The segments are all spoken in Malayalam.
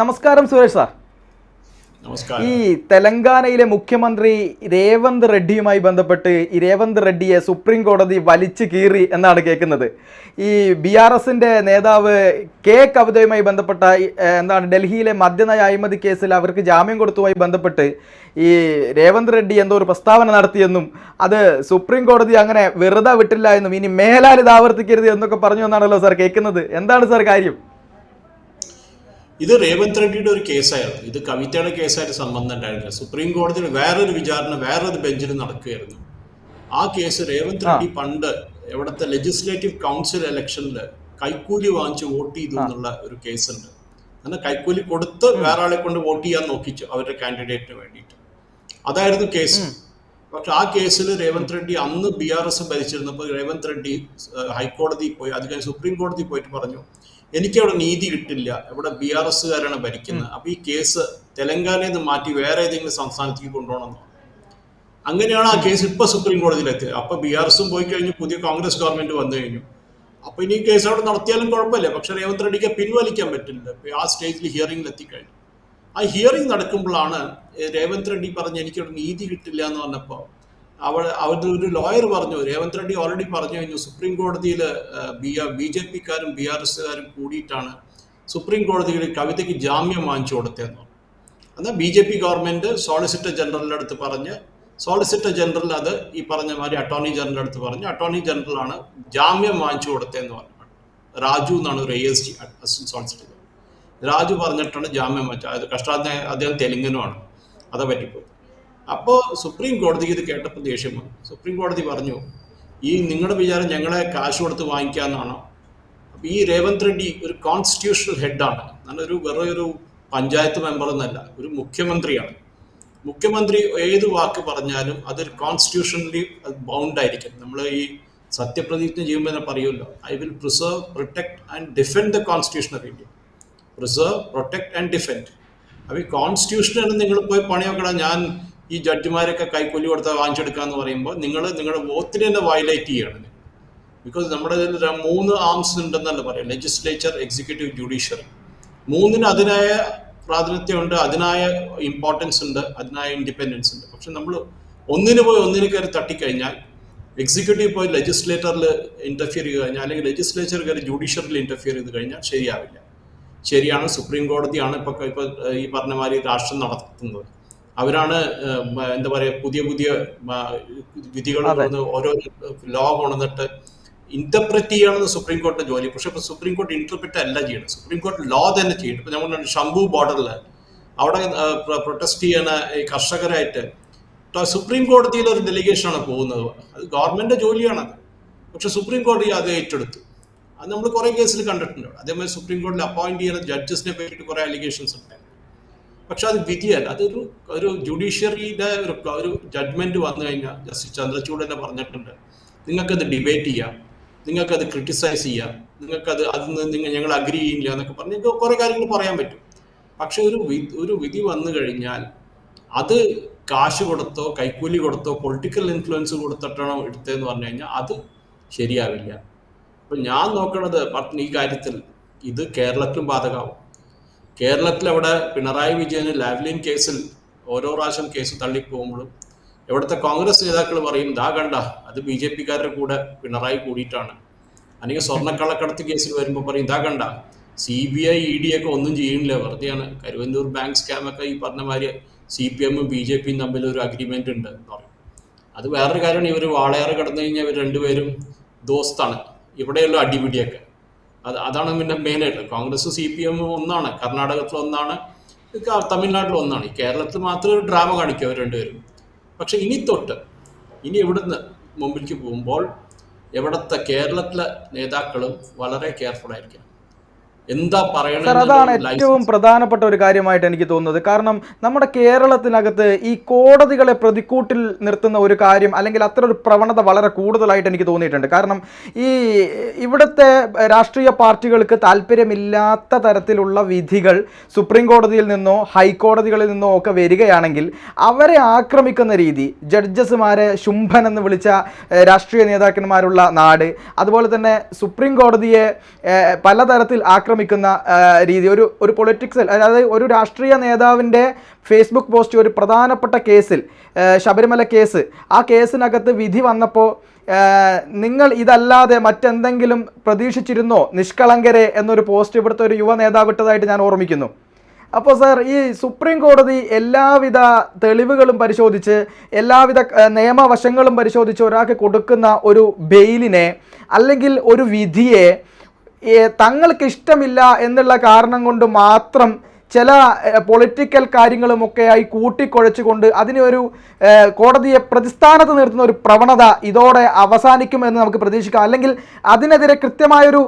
നമസ്കാരം സുരേഷ് സാർ. ഈ തെലങ്കാനയിലെ മുഖ്യമന്ത്രി രേവന്ത് റെഡ്ഡിയുമായി ബന്ധപ്പെട്ട് ഈ രേവന്ത് റെഡ്ഡിയെ സുപ്രീം കോടതി വലിച്ചു കീറി എന്നാണ് കേൾക്കുന്നത്. ഈ ബി ആർ എസിന്റെ നേതാവ് കെ കവിതയുമായി ബന്ധപ്പെട്ട എന്താണ് ഡൽഹിയിലെ മദ്യനയ അഴിമതി കേസിൽ അവർക്ക് ജാമ്യം കൊടുത്തുമായി ബന്ധപ്പെട്ട് ഈ രേവന്ത് റെഡ്ഡി എന്തോ ഒരു പ്രസ്താവന നടത്തിയെന്നും അത് സുപ്രീം കോടതി അങ്ങനെ വെറുതെ വിട്ടില്ല എന്നും ഇനി മേലാൽ ഇത് ആവർത്തിക്കരുത് എന്നൊക്കെ പറഞ്ഞു എന്നാണല്ലോ സാർ കേൾക്കുന്നത്. എന്താണ് സാർ കാര്യം? ഇത് റേവന്ത് റെഡ്ഡിയുടെ ഒരു കേസായിരുന്നു. ഇത് കവിതയുടെ കേസായിട്ട് സംബന്ധം ഉണ്ടായിരുന്നില്ല. സുപ്രീം കോടതിയിൽ വേറൊരു വിചാരണ വേറൊരു ബെഞ്ചിൽ നടക്കുകയായിരുന്നു. ആ കേസ് റേവന്ത് റെഡ്ഡി പണ്ട് എവിടുത്തെ ലെജിസ്ലേറ്റീവ് കൗൺസിൽ ഇലക്ഷനിൽ കൈക്കൂലി വാങ്ങിച്ച് വോട്ട് ചെയ്തു എന്നുള്ള ഒരു കേസ് ഉണ്ട് അങ്ങനെ കൈക്കൂലി കൊടുത്ത് വേറെ ആളെ കൊണ്ട് വോട്ട് ചെയ്യാൻ നോക്കിച്ചു അവരുടെ കാൻഡിഡേറ്റിന് വേണ്ടിയിട്ട്. അതായിരുന്നു കേസ്. പക്ഷെ ആ കേസിൽ രേവന്ത് റെഡ്ഡി അന്ന് ബി ആർ എസ് ഭരിച്ചിരുന്നപ്പോൾ രേവന്ത് റെഡ്ഡി ഹൈക്കോടതി പോയി അത് കഴിഞ്ഞ് സുപ്രീം കോടതി പോയിട്ട് പറഞ്ഞു എനിക്ക് അവിടെ നീതി കിട്ടില്ല. ഇവിടെ ബി ആർ എസ്സുകാരാണ് ഭരിക്കുന്നത്. അപ്പൊ ഈ കേസ് തെലങ്കാനയിൽ നിന്ന് മാറ്റി വേറെ ഏതെങ്കിലും സംസ്ഥാനത്തേക്ക് കൊണ്ടുപോകണം. അങ്ങനെയാണ് ആ കേസ് ഇപ്പൊ സുപ്രീം കോടതിയിലെത്തിയത്. അപ്പൊ ബി ആർ എസും പോയി കഴിഞ്ഞു പുതിയ കോൺഗ്രസ് ഗവൺമെന്റ് വന്നു കഴിഞ്ഞു. അപ്പൊ ഇനി ഈ കേസ് അവിടെ നടത്തിയാലും കുഴപ്പമില്ല. പക്ഷെ രേവന്ത് റെഡ്ഡിക്ക് പിൻവലിക്കാൻ പറ്റില്ല. ആ സ്റ്റേജിൽ ഹിയറിംഗിൽ എത്തിക്കഴിഞ്ഞു. ആ ഹിയറിംഗ് നടക്കുമ്പോഴാണ് രേവന്ത് റെഡ്ഡി പറഞ്ഞ് എനിക്കവിടെ നീതി കിട്ടില്ല എന്ന് പറഞ്ഞപ്പോൾ അവൾ അവരുടെ ഒരു ലോയർ പറഞ്ഞു രേവന്ത് റെഡ്ഡി ഓൾറെഡി പറഞ്ഞു കഴിഞ്ഞു സുപ്രീം കോടതിയിൽ ബി ആർ ബി ജെ പിക്കാരും ബി ആർ എസ്സുകാരും കൂടിയിട്ടാണ് സുപ്രീം കോടതിയിൽ കവിതയ്ക്ക് ജാമ്യം വാങ്ങിച്ചു കൊടുത്തതെന്ന് എന്നാൽ B J P government solicitor ജനറലിന്റെ അടുത്ത് പറഞ്ഞ് സോളിസിറ്റർ ജനറൽ അത് ഈ പറഞ്ഞ മാതിരി അറ്റോർണി ജനറലിന്റെ അടുത്ത് പറഞ്ഞു അറ്റോർണി ജനറലാണ് ജാമ്യം വാങ്ങിച്ചു കൊടുത്തതെന്ന് പറഞ്ഞു. രാജു എന്നാണ് ഒരു A S G assistant solicitor general Raju പറഞ്ഞിട്ടാണ് ജാമ്യം വാങ്ങിച്ചത്. അത് കഷ്ടാർത്ഥ അദ്ദേഹം തെലുങ്കനുമാണ്. അതെ പറ്റിപ്പോയി. അപ്പോൾ സുപ്രീം കോടതിക്ക് ഇത് കേട്ടപ്പോൾ ദേഷ്യം വന്നു. സുപ്രീം കോടതി പറഞ്ഞു ഈ നിങ്ങളുടെ വിചാരം ഞങ്ങളെ കാശ് കൊടുത്ത് വാങ്ങിക്കാമെന്നാണോ അപ്പൊ ഈ രേവന്ത് റെഡ്ഡി ഒരു കോൺസ്റ്റിറ്റ്യൂഷണൽ ഹെഡാണ് നല്ലൊരു വെറുതെ ഒരു പഞ്ചായത്ത് മെമ്പർ എന്നല്ല ഒരു മുഖ്യമന്ത്രിയാണ്. മുഖ്യമന്ത്രി ഏത് വാക്ക് പറഞ്ഞാലും അതൊരു കോൺസ്റ്റിറ്റ്യൂഷണലി ബൗണ്ട് ആയിരിക്കും. നമ്മൾ ഈ സത്യപ്രതിജ്ഞ ചെയ്യുമ്പോൾ തന്നെ പറയുമല്ലോ I will preserve protect and defend the constitution of India preserve protect and defend അപ്പോൾ ഈ കോൺസ്റ്റിറ്റ്യൂഷനാണ് നിങ്ങൾ പോയി പണിയൊക്കെ ഞാൻ ഈ ജഡ്ജിമാരൊക്കെ കൈക്കൂലി കൊടുത്താൽ വാങ്ങിച്ചെടുക്കുക എന്ന് പറയുമ്പോൾ നിങ്ങൾ നിങ്ങളുടെ വോത്തിനെ തന്നെ വയലേറ്റ് ചെയ്യാണ്. ബിക്കോസ് നമ്മുടെ ഇതിൽ മൂന്ന് ആംസ് ഉണ്ടെന്നല്ല പറയാം ലെജിസ്ലേച്ചർ എക്സിക്യൂട്ടീവ് ജുഡീഷ്യറി മൂന്നിന് അതിനായ പ്രാതിനിധ്യമുണ്ട് അതിനായ ഇമ്പോർട്ടൻസ് ഉണ്ട് അതിനായ ഇൻഡിപെൻഡൻസ് ഉണ്ട്. പക്ഷെ നമ്മൾ ഒന്നിന് പോയി ഒന്നിന് കയറി തട്ടിക്കഴിഞ്ഞാൽ എക്സിക്യൂട്ടീവ് പോയി ലെജിസ്ലേറ്ററിൽ ഇന്റർഫിയർ ചെയ്ത് കഴിഞ്ഞാൽ അല്ലെങ്കിൽ ലെജിസ്ലേച്ചർ കയറി ജുഡീഷ്യറിൽ ഇന്റർഫിയർ ചെയ്ത് കഴിഞ്ഞാൽ ശരിയാവില്ല. ശരിയാണ് സുപ്രീം കോടതിയാണ് ഇപ്പൊ ഇപ്പൊ ഈ പറഞ്ഞ മാതിരി രാഷ്ട്രം നടത്തുന്നത്. അവരാണ് എന്താ പറയാ പുതിയ പുതിയ വിധികൾ കൊണ്ടുവന്ന് ഓരോ ലോ കൊണ്ടുവന്നിട്ട് ഇന്റർപ്രറ്റ് ചെയ്യണമെന്ന് സുപ്രീം കോടതി ജോലി. പക്ഷെ ഇപ്പൊ സുപ്രീം കോടതി ഇന്റർപ്രറ്റ് അല്ല ചെയ്യണം സുപ്രീം കോടതി ലോ തന്നെ ചെയ്യണം. ഇപ്പൊ നമ്മൾ ഷംഭു ബോർഡറിൽ അവിടെ പ്രൊട്ടസ്റ്റ് ചെയ്യണ ഈ കർഷകരായിട്ട് സുപ്രീം കോടതിയിൽ ഒരു ഡെലിഗേഷനാണ് പോകുന്നത്. അത് ഗവൺമെന്റ് ജോലിയാണത് പക്ഷെ സുപ്രീം കോടതി അത് ഏറ്റെടുത്തു. അത് നമ്മൾ കുറെ കേസിൽ കണ്ടിട്ടുണ്ട്. അതേമാതിരി സുപ്രീം കോടതിയിൽ അപ്പോയിന്റ് ചെയ്യുന്ന ജഡ്ജസിനെ പറ്റിയിട്ട് കുറെ അലിഗേഷൻസ് ഉണ്ട്. പക്ഷെ അത് വിധിയല്ല. അതൊരു ഒരു ജുഡീഷ്യറിയുടെ ഒരു ഒരു ജഡ്ജ്മെന്റ് വന്നു കഴിഞ്ഞാൽ ജസ്റ്റിസ് ചന്ദ്രചൂഡ് തന്നെ പറഞ്ഞിട്ടുണ്ട്. നിങ്ങൾക്കത് ഡിബേറ്റ് ചെയ്യാം. നിങ്ങൾക്കത് ക്രിട്ടിസൈസ് ചെയ്യാം. നിങ്ങൾക്കത് അതിന് നിങ്ങൾ ഞങ്ങൾ അഗ്രി ചെയ്യില്ല എന്നൊക്കെ പറഞ്ഞ് കുറെ കാര്യങ്ങൾ പറയാൻ പറ്റും. പക്ഷെ ഒരു ഒരു വിധി വന്നു കഴിഞ്ഞാൽ അത് കാശ് കൊടുത്തോ കൈക്കൂലി കൊടുത്തോ പൊളിറ്റിക്കൽ ഇൻഫ്ലുവൻസ് കൊടുത്തിട്ടാണോ എടുത്തതെന്ന് പറഞ്ഞു കഴിഞ്ഞാൽ അത് ശരിയാവില്ല. അപ്പൊ ഞാൻ നോക്കണത് ഈ കാര്യത്തിൽ ഇത് കേരളത്തിലും ബാധകമാവും. കേരളത്തിൽ അവിടെ പിണറായി വിജയന് ലാവ്ലിൻ കേസിൽ ഓരോ പ്രാവശ്യം കേസ് തള്ളിപ്പോകുമ്പോഴും ഇവിടുത്തെ കോൺഗ്രസ് നേതാക്കൾ പറയും ദാ കണ്ട അത് ബി ജെ പിക്കാരുടെ കൂടെ പിണറായി കൂടിയിട്ടാണ്. അല്ലെങ്കിൽ സ്വർണക്കള്ളക്കടത്ത് കേസിൽ വരുമ്പോൾ പറയും ദാ കണ്ട C B I E D ഒക്കെ ഒന്നും ചെയ്യുന്നില്ല വെറുതെയാണ്. കരുവന്നൂർ ബാങ്ക് സ്കാം ഒക്കെ ഈ പറഞ്ഞ മാതിരി സി പി എമ്മും ബി ജെ പിയും തമ്മിൽ ഒരു അഗ്രിമെന്റ് ഉണ്ട് എന്ന് പറയും. അത് വേറൊരു കാര്യമാണ് ഇവർ വാളയാറ് കടന്നു കഴിഞ്ഞാൽ ഇവർ രണ്ടുപേരും ദോസ്താണ്. ഇവിടെയുള്ള അടിപിടിയൊക്കെ. അത് അതാണ് പിന്നെ മെയിനായിട്ട് കോൺഗ്രസ് സി പി എം ഒന്നാണ് കർണാടകത്തിൽ ഒന്നാണ് തമിഴ്നാട്ടിൽ ഒന്നാണ്. കേരളത്തിൽ മാത്രമേ ഒരു ഡ്രാമ കാണിക്കും അവർ രണ്ടുപേരും. പക്ഷെ ഇനി തൊട്ട് ഇനി ഇവിടുന്ന് മുമ്പിലേക്ക് പോകുമ്പോൾ എവിടത്തെ കേരളത്തിലെ നേതാക്കളും വളരെ കെയർഫുൾ ആയിരിക്കണം. എന്താ സാർ അതാണ് ഏറ്റവും പ്രധാനപ്പെട്ട ഒരു കാര്യമായിട്ട് എനിക്ക് തോന്നുന്നത്. കാരണം നമ്മുടെ കേരളത്തിനകത്ത് ഈ കോടതികളെ പ്രതിക്കൂട്ടിൽ നിർത്തുന്ന ഒരു കാര്യം അല്ലെങ്കിൽ അത്ര ഒരു പ്രവണത വളരെ കൂടുതലായിട്ട് എനിക്ക് തോന്നിയിട്ടുണ്ട്. കാരണം ഈ ഇവിടുത്തെ രാഷ്ട്രീയ പാർട്ടികൾക്ക് താല്പര്യമില്ലാത്ത തരത്തിലുള്ള വിധികൾ സുപ്രീം കോടതിയിൽ നിന്നോ ഹൈക്കോടതികളിൽ നിന്നോ ഒക്കെ വരികയാണെങ്കിൽ അവരെ ആക്രമിക്കുന്ന രീതി ജഡ്ജസ്മാരെ ശുംഭൻ എന്ന് വിളിച്ച രാഷ്ട്രീയ നേതാക്കന്മാരുള്ള നാട് അതുപോലെ തന്നെ സുപ്രീം കോടതിയെ പലതരത്തിൽ ആക്രമിക്കുന്ന ആക്രമിക്കുന്ന ആ, രീതി. ഒരു ഒരു പൊളിറ്റിക്സിൽ അതായത് ഒരു രാഷ്ട്രീയ നേതാവിന്റെ ഫേസ്ബുക്ക് പോസ്റ്റ് ഒരു പ്രധാനപ്പെട്ട കേസിൽ ശബരിമല കേസ് ആ കേസിനകത്ത് വിധി വന്നപ്പോൾ നിങ്ങൾ ഇതല്ലാതെ മറ്റെന്തെങ്കിലും പ്രതീക്ഷിച്ചിരുന്നോ? നിഷ്കളങ്കരെ എന്നൊരു പോസ്റ്റ് ഇവിടുത്തെ ഒരു യുവ നേതാവ് ഇട്ടതായിട്ട് ഞാൻ ഓർമ്മിക്കുന്നു. അപ്പോൾ സർ ഈ സുപ്രീം കോടതി എല്ലാവിധ തെളിവുകളും പരിശോധിച്ച് എല്ലാവിധ നിയമവശങ്ങളും പരിശോധിച്ച് ഒരാൾക്ക് കൊടുക്കുന്ന ഒരു ബെയിലിനെ അല്ലെങ്കിൽ ഒരു വിധിയെ തങ്ങൾക്ക് ഇഷ്ടമില്ല എന്നുള്ള കാരണം കൊണ്ട് മാത്രം ചില പൊളിറ്റിക്കൽ കാര്യങ്ങളുമൊക്കെയായി കൂട്ടിക്കുഴച്ചുകൊണ്ട് അതിനെ ഒരു കോടതിയെ പ്രതിസ്ഥാനത്ത് നിർത്തുന്ന ഒരു പ്രവണത ഇതോടെ അവസാനിക്കും എന്ന് നമുക്ക് പ്രതീക്ഷിക്കാം. അല്ലെങ്കിൽ അതിനെതിരെ കൃത്യമായൊരു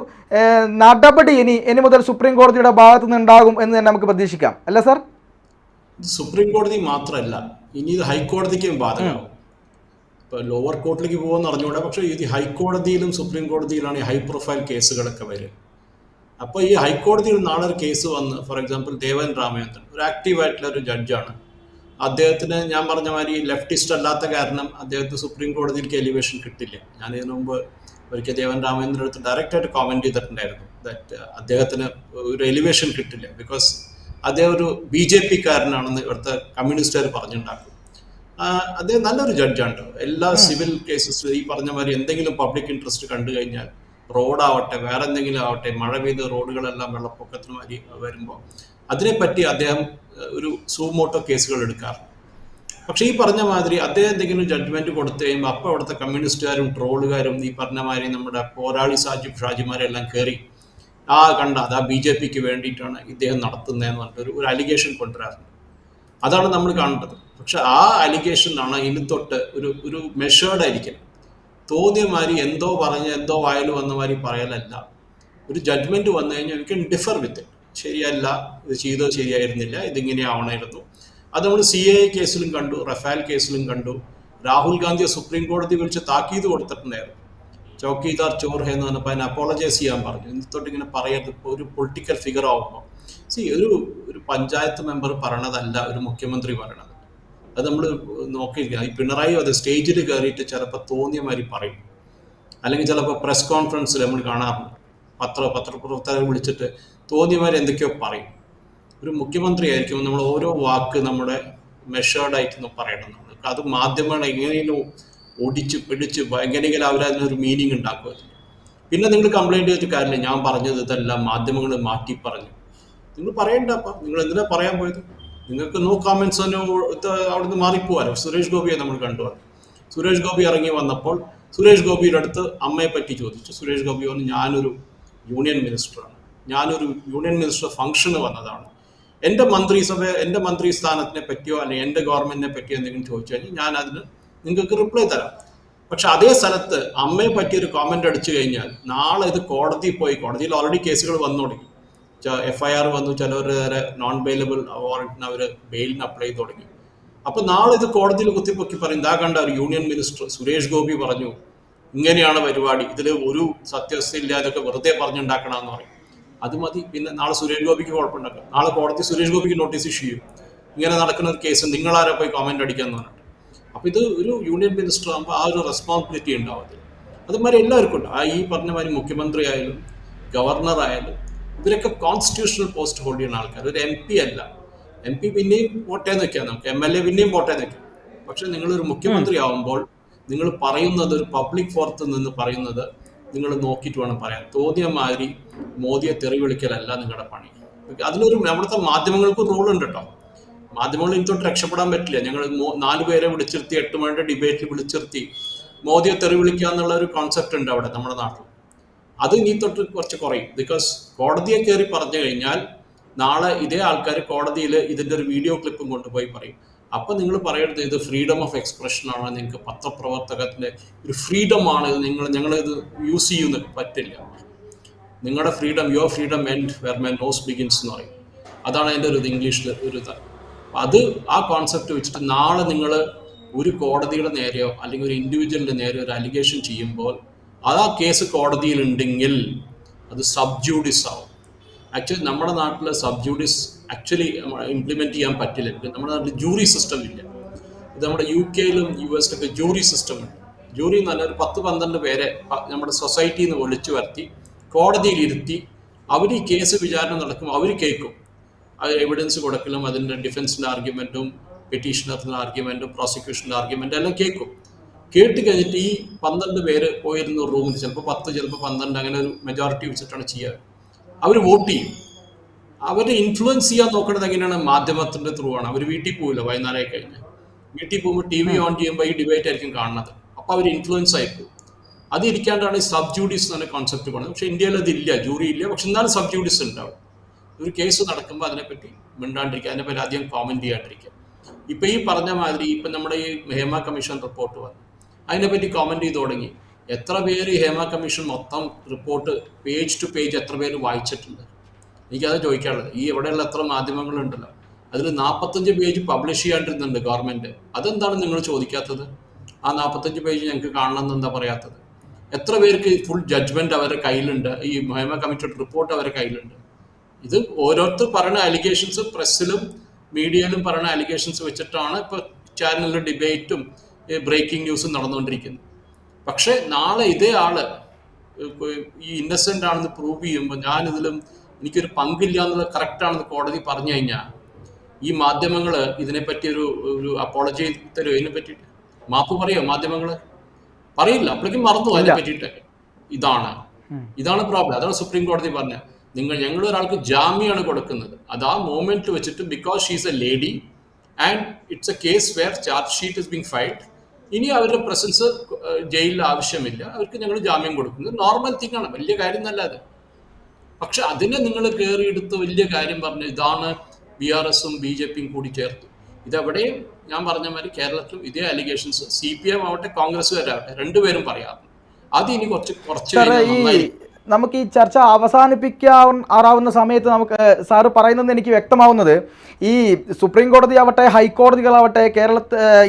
നടപടി ഇനി ഇനി മുതൽ സുപ്രീം കോടതിയുടെ ഭാഗത്തു നിന്നുണ്ടാകും എന്ന് തന്നെ നമുക്ക് പ്രതീക്ഷിക്കാം. അല്ല സാർ? സുപ്രീം കോടതി മാത്രമല്ല ഇനി ഇത് ഹൈക്കോടതിക്കും ബാധകമാവും ഇപ്പൊ ലോവർ കോർട്ടിലേക്ക് പോകുമെന്ന് അറിഞ്ഞുകൂടാ. പക്ഷേ ഇത് ഹൈക്കോടതിയിലും സുപ്രീം കോടതിയിലാണ് ഈ ഹൈ പ്രൊഫൈൽ കേസുകളൊക്കെ വരിക. അപ്പോൾ ഈ ഹൈക്കോടതിയിൽ നാളെ ഒരു കേസ് വന്ന് ഫോർ എക്സാമ്പിൾ ദേവൻ രാമചന്ദ്രൻ ഒരു ആക്റ്റീവ് ആയിട്ടുള്ള ഒരു ജഡ്ജാണ് അദ്ദേഹത്തിന് ഞാൻ പറഞ്ഞ മാതിരി ലെഫ്റ്റിസ്റ്റ് അല്ലാത്ത കാരണം അദ്ദേഹത്തിന് സുപ്രീം കോടതിയിലേക്ക് എലിവേഷൻ കിട്ടില്ല. ഞാൻ ഇതിനു മുമ്പ് ഒരിക്കൽ ദേവൻ രാമചന്ദ്രൻ അടുത്ത് ഡയറക്റ്റ് ആയിട്ട് കോമെന്റ് ചെയ്തിട്ടുണ്ടായിരുന്നു ദാറ്റ് അദ്ദേഹത്തിന് ഒരു എലിവേഷൻ കിട്ടില്ല. ബിക്കോസ് അദ്ദേഹം ഒരു ബി ജെ പി കാരനാണെന്ന് ഇവിടുത്തെ കമ്മ്യൂണിസ്റ്റുകാർ പറഞ്ഞുണ്ടാക്കും ആ, അദ്ദേഹം നല്ലൊരു ജഡ്ജാണ് എല്ലാ സിവിൽ കേസസ് ഈ പറഞ്ഞ മാതിരി എന്തെങ്കിലും പബ്ലിക് ഇൻട്രസ്റ്റ് കണ്ടു കഴിഞ്ഞാൽ റോഡാവട്ടെ വേറെ എന്തെങ്കിലും ആവട്ടെ മഴ പെയ്ത് റോഡുകളെല്ലാം വെള്ളപ്പൊക്കത്തിന് മാതിരി വരുമ്പോൾ അതിനെപ്പറ്റി അദ്ദേഹം ഒരു സൂമോട്ടോ കേസുകൾ എടുക്കാറുണ്ട്. പക്ഷേ ഈ പറഞ്ഞ മാതിരി അദ്ദേഹം എന്തെങ്കിലും ജഡ്ജ്മെന്റ് കൊടുത്തു കഴിയുമ്പോൾ അപ്പോൾ അവിടുത്തെ കമ്മ്യൂണിസ്റ്റുകാരും ട്രോളുകാരും ഈ പറഞ്ഞ മാതിരി നമ്മുടെ പോരാളി സാജി ഷാജിമാരെല്ലാം കയറി ആ കണ്ട അത് ആ ബി ജെ പിക്ക് വേണ്ടിയിട്ടാണ് ഇദ്ദേഹം നടത്തുന്നതെന്ന് പറഞ്ഞിട്ട് ഒരു ഒരു അലിഗേഷൻ കൊണ്ടുവരാറുണ്ട്. അതാണ് നമ്മൾ കാണേണ്ടത്. പക്ഷെ ആ അലിഗേഷനാണ് ഇനി തൊട്ട് ഒരു ഒരു മെഷേർഡ് ആയിരിക്കണം തോന്നിയ മാതിരി എന്തോ പറഞ്ഞ് എന്തോ വായിൽ വന്ന മാതിരി പറയലല്ല. ഒരു ജഡ്ജ്മെന്റ് വന്നു കഴിഞ്ഞാൽ കെൻ ഡിഫർ വിത്ത് ശരിയല്ല ഇത് ചെയ്തത് ശരിയായിരുന്നില്ല ഇതിങ്ങനെ ആവണമായിരുന്നു. അത് നമ്മൾ സി എ കേസിലും കണ്ടു റഫാൽ കേസിലും കണ്ടു. രാഹുൽ ഗാന്ധിയെ സുപ്രീം കോടതി വിളിച്ച് താക്കീത് കൊടുത്തിട്ടുണ്ടായിരുന്നു. ചോക്കിദാർ ചോർ എന്ന് പറഞ്ഞപ്പോൾ അതിനെ അപ്പോളജൈസ് ചെയ്യാൻ പറഞ്ഞു. എന്നിട്ട് ഇങ്ങനെ പറയരുത്. ഒരു പൊളിറ്റിക്കൽ ഫിഗർ ആവുമ്പോൾ സി ഒരു ഒരു പഞ്ചായത്ത് മെമ്പർ പറയണതല്ല ഒരു മുഖ്യമന്ത്രി പറയണത്. അത് നമ്മൾ നോക്കില്ല ഈ പിണറായി അത് സ്റ്റേജിൽ കയറിയിട്ട് ചിലപ്പോൾ തോന്നിയ മാതിരി പറയും. അല്ലെങ്കിൽ ചിലപ്പോൾ പ്രസ് കോൺഫറൻസിൽ നമ്മൾ കാണാറുണ്ട്. പത്ര പത്രപ്രവർത്തകരെ വിളിച്ചിട്ട് തോന്നിയ മാതിരി എന്തൊക്കെയോ പറയും. ഒരു മുഖ്യമന്ത്രി ആയിരിക്കും നമ്മൾ ഓരോ വാക്ക് നമ്മുടെ മെഷേർഡായിട്ടൊന്നും പറയണം. നമ്മൾ അത് മാധ്യമങ്ങൾ എങ്ങനെയും ഒടിച്ച് പിടിച്ച് എങ്ങനെയെങ്കിലും അവർ അതിനൊരു മീനിങ് ഉണ്ടാക്കുക. പിന്നെ നിങ്ങൾ കംപ്ലൈന്റ് ചെയ്തിട്ട് കാര്യമില്ല. ഞാൻ പറഞ്ഞത് ഇതെല്ലാം മാധ്യമങ്ങൾ മാറ്റി പറഞ്ഞു. നിങ്ങൾ പറയണ്ട അപ്പം. നിങ്ങൾ എന്തിനാ പറയാൻ പോയത്? നിങ്ങൾക്ക് നോ കോമെന്റ്സ് തന്നെ അവിടുന്ന് മാറിപ്പോവാലോ സുരേഷ് ഗോപിയെ നമ്മൾ കണ്ടു സുരേഷ് ഗോപി ഇറങ്ങി വന്നപ്പോൾ സുരേഷ് ഗോപിയുടെ അടുത്ത് അമ്മയെ പറ്റി ചോദിച്ചു. സുരേഷ് ഗോപി പറഞ്ഞു ഞാനൊരു യൂണിയൻ മിനിസ്റ്ററാണ് ഞാനൊരു യൂണിയൻ മിനിസ്റ്റർ ഫംഗ്ഷന് വന്നതാണ്. എന്റെ മന്ത്രിസഭ എന്റെ മന്ത്രി സ്ഥാനത്തിനെ പറ്റിയോ അല്ലെങ്കിൽ എന്റെ ഗവൺമെന്റിനെ പറ്റിയോ എന്തെങ്കിലും ചോദിച്ചു കഴിഞ്ഞാൽ ഞാൻ അതിന് നിങ്ങൾക്ക് റിപ്ലൈ തരാം. പക്ഷെ അതേ സ്ഥലത്ത് അമ്മയെ പറ്റി ഒരു കോമന്റ് അടിച്ചു കഴിഞ്ഞാൽ നാളെ ഇത് കോടതിയിൽ പോയി കോടതിയിൽ ഓൾറെഡി കേസുകൾ വന്നു തുടങ്ങി. എഫ് ഐ ആർ വന്നു ചിലവർ വരെ നോൺ ബെയിലബിൾ വാറന്റിന് അവർ ബെയിലിന് അപ്ലൈ ചെയ്ത് തുടങ്ങി. അപ്പൊ നാളെ ഇത് കോടതിയിൽ കുത്തിപ്പൊക്കി പറയും ഇതാ കണ്ട ഒരു യൂണിയൻ മിനിസ്റ്റർ സുരേഷ് ഗോപി പറഞ്ഞു ഇങ്ങനെയാണ് പരിപാടി ഇതിൽ ഒരു സത്യവസ്ഥയില്ല ഇതൊക്കെ വെറുതെ പറഞ്ഞുണ്ടാക്കണമെന്ന് പറയും. അത് മതി പിന്നെ നാളെ സുരേഷ് ഗോപിക്ക് കുഴപ്പമുണ്ടാക്കാം. നാളെ കോടതി സുരേഷ് ഗോപിക്ക് നോട്ടീസ് ഇഷ്യൂ ചെയ്യും. ഇങ്ങനെ നടക്കുന്ന ഒരു കേസ് നിങ്ങളാരെ പോയി കോമെന്റ് അടിക്കാന്ന് പറഞ്ഞിട്ട്. അപ്പൊ ഇത് ഒരു യൂണിയൻ മിനിസ്റ്റർ ആകുമ്പോൾ ആ ഒരു റെസ്പോൺസിബിലിറ്റി ഉണ്ടാവും അതിൽ അതുമാതിരി എല്ലാവർക്കും ഉണ്ട്. ആ ഈ പറഞ്ഞ മാതിരി മുഖ്യമന്ത്രി ആയാലും ഗവർണർ ആയാലും ഇവരൊക്കെ കോൺസ്റ്റിറ്റ്യൂഷണൽ പോസ്റ്റ് ഹോൾഡ് ചെയ്യുന്ന ആൾക്കാർ ഒരു എം പി അല്ല. എം പി പിന്നെയും പോട്ടേ നിൽക്കാം നമുക്ക്. എം എൽ എ പിന്നെയും പോട്ടേ നിൽക്കാം പക്ഷെ നിങ്ങളൊരു മുഖ്യമന്ത്രി ആവുമ്പോൾ നിങ്ങൾ പറയുന്നത് ഒരു പബ്ലിക് ഫോറത്ത് നിന്ന് പറയുന്നത് നിങ്ങൾ നോക്കിയിട്ട് വേണം പറയാൻ. തോന്നിയ മാതിരി മോദിയെ തെറി വിളിക്കലല്ല നിങ്ങളുടെ പണി. അതിനൊരു അവിടുത്തെ മാധ്യമങ്ങൾക്ക് റോൾ ഉണ്ട് കേട്ടോ മാധ്യമങ്ങൾ ഇതൊട്ട് രക്ഷപ്പെടാൻ പറ്റില്ല. ഞങ്ങൾ നാല് പേരെ വിളിച്ചിരുത്തി എട്ട് മണിയുടെ ഡിബേറ്റിൽ വിളിച്ചിരുത്തി മോദിയെ തെറി വിളിക്കുക എന്നുള്ള ഒരു കോൺസെപ്റ്റ് ഉണ്ട് അവിടെ നമ്മുടെ നാട്ടിൽ. അത് ഇനി തൊട്ട് കുറച്ച് കുറയും. ബിക്കോസ് കോടതിയെ കയറി പറഞ്ഞു കഴിഞ്ഞാൽ നാളെ ഇതേ ആൾക്കാർ കോടതിയിൽ ഇതിന്റെ ഒരു വീഡിയോ ക്ലിപ്പും കൊണ്ടുപോയി പറയും. അപ്പൊ നിങ്ങൾ പറയരുത് ഇത് ഫ്രീഡം ഓഫ് എക്സ്പ്രഷൻ ആണ് നിങ്ങൾക്ക് പത്രപ്രവർത്തകത്തിന്റെ ഒരു ഫ്രീഡം ആണ് ഇത് നിങ്ങൾ ഞങ്ങൾ ഇത് യൂസ് ചെയ്യുന്ന പറ്റില്ല. നിങ്ങളുടെ freedom your freedom end where my nose begins എന്ന് പറയും. അതാണ് അതിന്റെ ഒരു ഇംഗ്ലീഷിൽ ഒരു ഇത്. അത് ആ കോൺസെപ്റ്റ് വെച്ചിട്ട് നാളെ നിങ്ങൾ ഒരു കോടതിയുടെ നേരെയോ അല്ലെങ്കിൽ ഒരു ഇൻഡിവിജ്വലിന്റെ നേരെയോ ഒരു അലിഗേഷൻ ചെയ്യുമ്പോൾ അത് ആ കേസ് കോടതിയിൽ ഉണ്ടെങ്കിൽ അത് സബ്ജൂഡിസ് ആവും ആക്ച്വലി നമ്മുടെ നാട്ടിൽ സബ്ജൂഡിസ് ആക്ച്വലി ഇംപ്ലിമെന്റ് ചെയ്യാൻ പറ്റില്ല. നമ്മുടെ നാട്ടിൽ ജൂറി സിസ്റ്റം ഇല്ല. ഇത് നമ്മുടെ യു കെയിലും യു എസിലൊക്കെ ജൂറി സിസ്റ്റം ഉണ്ട്. ജൂറി എന്ന് പറഞ്ഞാൽ ഒരു പത്ത് പന്ത്രണ്ട് പേരെ നമ്മുടെ സൊസൈറ്റിയിൽ നിന്ന് വിളിച്ചു വരുത്തി കോടതിയിൽ ഇരുത്തി അവർ ഈ കേസ് വിചാരണ നടക്കും അവർ കേൾക്കും. അത് എവിഡൻസ് കൊടുക്കലും അതിന്റെ ഡിഫൻസിന്റെ ആർഗ്യുമെന്റും പെറ്റീഷണറിന്റെ ആർഗ്യുമെന്റും പ്രോസിക്യൂഷന്റെ ആർഗ്യുമെന്റും എല്ലാം കേൾക്കും. കേട്ട് കഴിഞ്ഞിട്ട് ഈ പന്ത്രണ്ട് പേര് പോയിരുന്ന റൂമിൽ ചിലപ്പോൾ പത്ത് ചിലപ്പോൾ പന്ത്രണ്ട് അങ്ങനെ ഒരു മെജോറിറ്റി വെച്ചിട്ടാണ് ചെയ്യുക. അവർ വോട്ട് ചെയ്യും. അവരെ ഇൻഫ്ലുവൻസ് ചെയ്യാൻ നോക്കുന്നത് എങ്ങനെയാണ്? മാധ്യമത്തിന്റെ ത്രൂ ആണ്. അവർ വീട്ടിൽ പോവില്ല വൈകുന്നേരമായി കഴിഞ്ഞ് വീട്ടിൽ പോകുമ്പോൾ ടി വി ഓൺ ചെയ്യുമ്പോൾ ഈ ഡിബേറ്റ് ആയിരിക്കും കാണുന്നത്. അപ്പോൾ അവർ ഇൻഫ്ലുവൻസ് ആയി പോകും. അത് ഇരിക്കാണ്ടാണ് ഈ സബ് ജൂഡീസ് എന്ന കോൺസെപ്റ്റ് പറയുന്നത് പക്ഷേ ഇന്ത്യയിൽ അതില്ല ജൂറി ഇല്ല. പക്ഷെ എന്നാലും സബ് ജൂഡീസ് ഉണ്ടാവും. ഒരു കേസ് നടക്കുമ്പോൾ അതിനെപ്പറ്റി മിണ്ടാണ്ടിരിക്കുക. അതിനെപ്പറ്റി അധികം കോമന്റ് ചെയ്യാണ്ടിരിക്കുക. ഇപ്പം ഈ പറഞ്ഞ മാതിരി ഇപ്പം നമ്മുടെ ഈ ഹേമ കമ്മീഷൻ റിപ്പോർട്ട് വന്നു. അതിനെപ്പറ്റി കമന്റ് ചെയ്ത് തുടങ്ങി. എത്ര പേര് ഹേമ കമ്മീഷൻ മൊത്തം റിപ്പോർട്ട് പേജ് ടു പേജ് എത്ര പേര് വായിച്ചിട്ടുണ്ട്? എനിക്കത് ചോദിക്കാനുള്ളത്. ഈ ഇവിടെയുള്ള എത്ര മാധ്യമങ്ങളുണ്ടല്ലോ. അതിൽ നാൽപ്പത്തഞ്ച് പേജ് പബ്ലിഷ് ചെയ്യാണ്ടിരുന്നുണ്ട് ഗവൺമെന്റ് അതെന്താണ് നിങ്ങൾ ചോദിക്കാത്തത്? ആ നാൽപ്പത്തഞ്ച് പേജ് ഞങ്ങൾക്ക് കാണണം എന്ന് എന്താ പറയാത്തത്? എത്ര പേർക്ക് ഫുൾ ജഡ്ജ്മെന്റ് അവരുടെ കയ്യിലുണ്ട്? ഈ ഹേമ കമ്മീഷൻ റിപ്പോർട്ട് അവരുടെ കയ്യിലുണ്ട്. ഇത് ഓരോരുത്തർ പറയുന്ന അലിഗേഷൻസ് പ്രസ്സിലും മീഡിയയിലും പറയുന്ന അലിഗേഷൻസ് വെച്ചിട്ടാണ് ഇപ്പോൾ ചാനലിലെ ഡിബേറ്റും ബ്രേക്കിംഗ് ന്യൂസും നടന്നുകൊണ്ടിരിക്കുന്നു. പക്ഷേ നാളെ ഇതേ ആൾ ഈ ഇന്നസെന്റ് ആണെന്ന് പ്രൂവ് ചെയ്യുമ്പോൾ ഞാൻ ഇതിലും എനിക്കൊരു പങ്കില്ല എന്നുള്ളത് കറക്റ്റ് ആണെന്ന് കോടതി പറഞ്ഞു കഴിഞ്ഞാൽ ഈ മാധ്യമങ്ങൾ ഇതിനെപ്പറ്റി ഒരു ഒരു അപ്പോളജി തരുമോ ഇതിനെ പറ്റിയിട്ട് മാപ്പ് പറയോ മാധ്യമങ്ങൾ പറയില്ല. അപ്പോഴേക്കും മറന്നു അതിനെ പറ്റിയിട്ട് ഇതാണ്. ഇതാണ് പ്രോബ്ലം അതാണ് സുപ്രീം കോടതി പറഞ്ഞത്. നിങ്ങൾ ഞങ്ങൾ ഒരാൾക്ക് ജാമ്യമാണ് കൊടുക്കുന്നത്. അത് ആ മൂമെന്റ് വെച്ചിട്ട് because she's a lady and it's a case where charge sheet is being filed ഇനി അവരുടെ പ്രസൻസ് ജയിലിൽ ആവശ്യമില്ല. അവർക്ക് ഞങ്ങൾ ജാമ്യം കൊടുക്കുന്നത് നോർമൽ തിങ് ആണ്. വലിയ കാര്യം നല്ലത് പക്ഷെ അതിനെ നിങ്ങൾ കയറിയെടുത്ത് വലിയ കാര്യം പറഞ്ഞു ഇതാണ് ബി ആർ എസും ബി ജെ പിയും കൂടി ചേർത്തു. ഇതെവിടെയും ഞാൻ പറഞ്ഞ മാതിരി കേരളത്തിലും ഇതേ അലിഗേഷൻസ് സി പി എം ആവട്ടെ കോൺഗ്രസ്സുകാരാവട്ടെ രണ്ടുപേരും പറയാറുണ്ട്. അത് ഇനി കുറച്ച് കുറച്ച് നമുക്ക് ഈ ചർച്ച അവസാനിപ്പിക്കാൻ ആറാവുന്ന സമയത്ത് നമുക്ക് സാറ് പറയുന്നത് എനിക്ക് വ്യക്തമാവുന്നത് ഈ സുപ്രീം കോടതി ആവട്ടെ ഹൈക്കോടതികളാവട്ടെ കേരള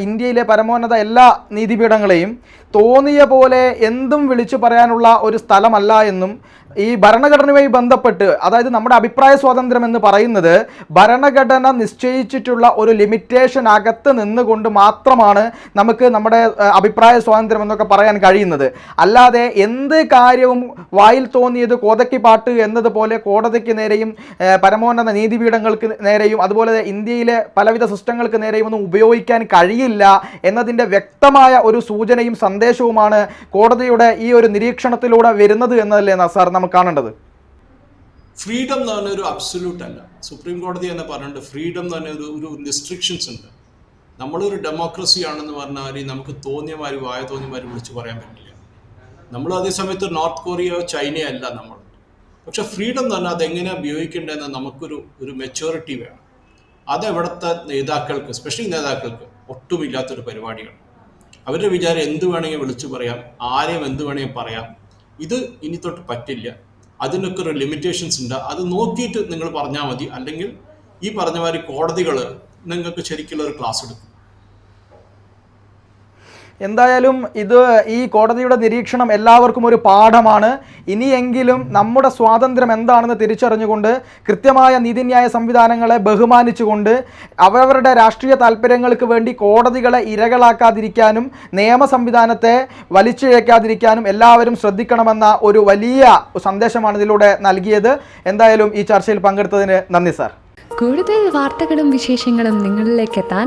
ഇന്ത്യയിലെ പരമോന്നത എല്ലാ നീതിപീഠങ്ങളെയും തോന്നിയ പോലെ എന്തും വിളിച്ചു പറയാനുള്ള ഒരു സ്ഥലമല്ല എന്നും ഈ ഭരണഘടനയുമായി ബന്ധപ്പെട്ട് അതായത് നമ്മുടെ അഭിപ്രായ സ്വാതന്ത്ര്യം എന്ന് പറയുന്നത് ഭരണഘടന നിശ്ചയിച്ചിട്ടുള്ള ഒരു ലിമിറ്റേഷൻ അകത്ത് നിന്നുകൊണ്ട് മാത്രമാണ് നമുക്ക് നമ്മുടെ അഭിപ്രായ സ്വാതന്ത്ര്യം എന്നൊക്കെ പറയാൻ കഴിയുന്നത്. അല്ലാതെ എന്ത് കാര്യവും വായിൽ തോന്നിയത് കോതയ്ക്ക് പാട്ട് എന്നതുപോലെ കോടതിക്ക് നേരെയും പരമോന്നത നീതിപീഠങ്ങൾക്ക് നേരെയും അതുപോലെ ഇന്ത്യയിലെ പലവിധ സിസ്റ്റങ്ങൾക്ക് നേരെയും ഒന്നും ഉപയോഗിക്കാൻ കഴിയില്ല എന്നതിന്റെ വ്യക്തമായ ഒരു സൂചനയും സന്ദേശവുമാണ് കോടതിയുടെ ഈ ഒരു നിരീക്ഷണത്തിലൂടെ വരുന്നത് എന്നതല്ലേ സാർ നമുക്ക് കാണേണ്ടത്? ഫ്രീഡം എന്ന് പറഞ്ഞ ഒരു അബ്സല്യൂട്ട് അല്ല. സുപ്രീം കോടതി തന്നെ പറഞ്ഞിട്ടുണ്ട് ഫ്രീഡം എന്ന് പറഞ്ഞ ഒരു ഒരു റിസ്ട്രിക്ഷൻസ് ഉണ്ട്. നമ്മളൊരു ഡെമോക്രസി ആണെന്ന് പറഞ്ഞാൽ നമുക്ക് തോന്നിയമാര് വായ തോന്നിയമാര് വിളിച്ചു പറയാൻ പറ്റില്ല. നമ്മൾ അതേ സമയത്ത് നോർത്ത് കൊറിയയോ ചൈനയോ അല്ല നമ്മൾ. പക്ഷെ ഫ്രീഡം എന്ന് പറഞ്ഞാൽ അതെങ്ങനെയാണ് ഉപയോഗിക്കേണ്ടതെന്ന് നമുക്കൊരു ഒരു മെച്യൂരിറ്റി വേണം. അത് ഇവിടുത്തെ നേതാക്കൾക്ക് സ്പെഷ്യൽ നേതാക്കൾക്ക് ഒട്ടുമില്ലാത്തൊരു പരിപാടിയാണ് അവരുടെ വിചാരം എന്ത് വേണമെങ്കിൽ വിളിച്ചു പറയാം ആരെയും എന്ത് വേണമെങ്കിൽ പറയാം. ഇത് ഇനി തൊട്ട് പറ്റില്ല. അതിനൊക്കെ ഒരു ലിമിറ്റേഷൻസ് ഉണ്ട്. അത് നോക്കിയിട്ട് നിങ്ങൾ പറഞ്ഞാൽ മതി. അല്ലെങ്കിൽ ഈ പറഞ്ഞ മാതിരി കോടതികൾ നിങ്ങൾക്ക് ശരിക്കുള്ള ഒരു ക്ലാസ് എടുക്കും. എന്തായാലും ഇത് ഈ കോടതിയുടെ നിരീക്ഷണം എല്ലാവർക്കും ഒരു പാഠമാണ്. ഇനിയെങ്കിലും നമ്മുടെ സ്വാതന്ത്ര്യം എന്താണെന്ന് തിരിച്ചറിഞ്ഞുകൊണ്ട് കൃത്യമായ നീതിന്യായ സംവിധാനങ്ങളെ ബഹുമാനിച്ചുകൊണ്ട് അവരവരുടെ രാഷ്ട്രീയ താല്പര്യങ്ങൾക്ക് വേണ്ടി കോടതികളെ ഇരകളാക്കാതിരിക്കാനും നിയമ സംവിധാനത്തെ വലിച്ചിഴക്കാതിരിക്കാനും എല്ലാവരും ശ്രദ്ധിക്കണമെന്ന ഒരു വലിയ സന്ദേശമാണ് ഇതിലൂടെ നൽകിയത്. എന്തായാലും ഈ ചർച്ചയിൽ പങ്കെടുത്തതിന് നന്ദി സാർ. കൂടുതൽ വാർത്തകളും വിശേഷങ്ങളും നിങ്ങളിലേക്ക് എത്താൻ